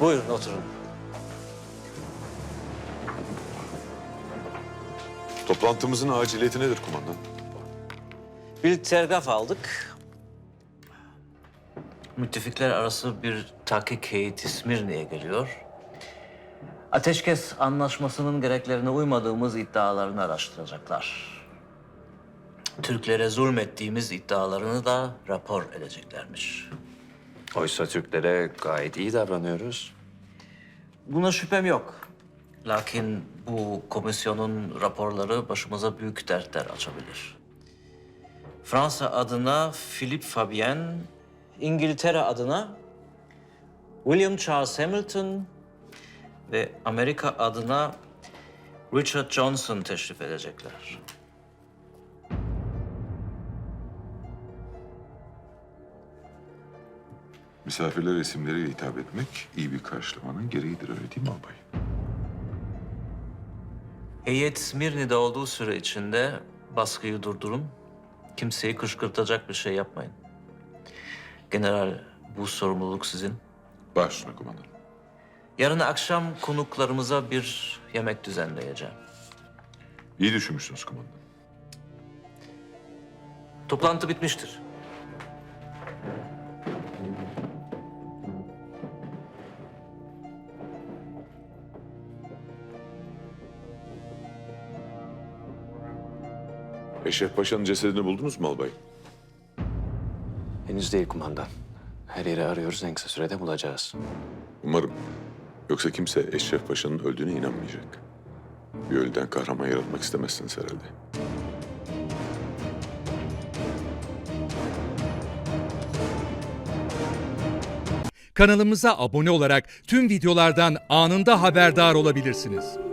Buyurun oturun. Toplantımızın aciliyeti nedir kumandan? Bir telgraf aldık. Müttefikler arası bir tahkik heyeti Smirne'ye geliyor. Ateşkes anlaşmasının gereklerine uymadığımız iddialarını araştıracaklar. Türklere zulmettiğimiz iddialarını da rapor edeceklermiş. Oysa Türklere gayet iyi davranıyoruz. Buna şüphem yok. Lakin bu komisyonun raporları başımıza büyük dertler açabilir. Fransa adına Philippe Fabien, İngiltere adına William Charles Hamilton ve Amerika adına Richard Johnson teşrif edecekler. Misafirler isimleriyle hitap etmek iyi bir karşılamanın gereğidir öyle değil mi albay? Heyet Smirni'de olduğu süre içinde baskıyı durdurun. Kimseyi kışkırtacak bir şey yapmayın. General bu sorumluluk sizin. Baş üstüne kumandan. Yarın akşam konuklarımıza bir yemek düzenleyeceğim. İyi düşünmüşsünüz kumandan. Toplantı bitmiştir. Eşref Paşa'nın cesedini buldunuz mu albay? Henüz değil kumandan. Her yeri arıyoruz en kısa sürede bulacağız. Umarım. Yoksa kimse Eşref Paşa'nın öldüğüne inanmayacak. Bir ölüden kahraman yaratmak istemezsiniz herhalde. Kanalımıza abone olarak tüm videolardan anında haberdar olabilirsiniz.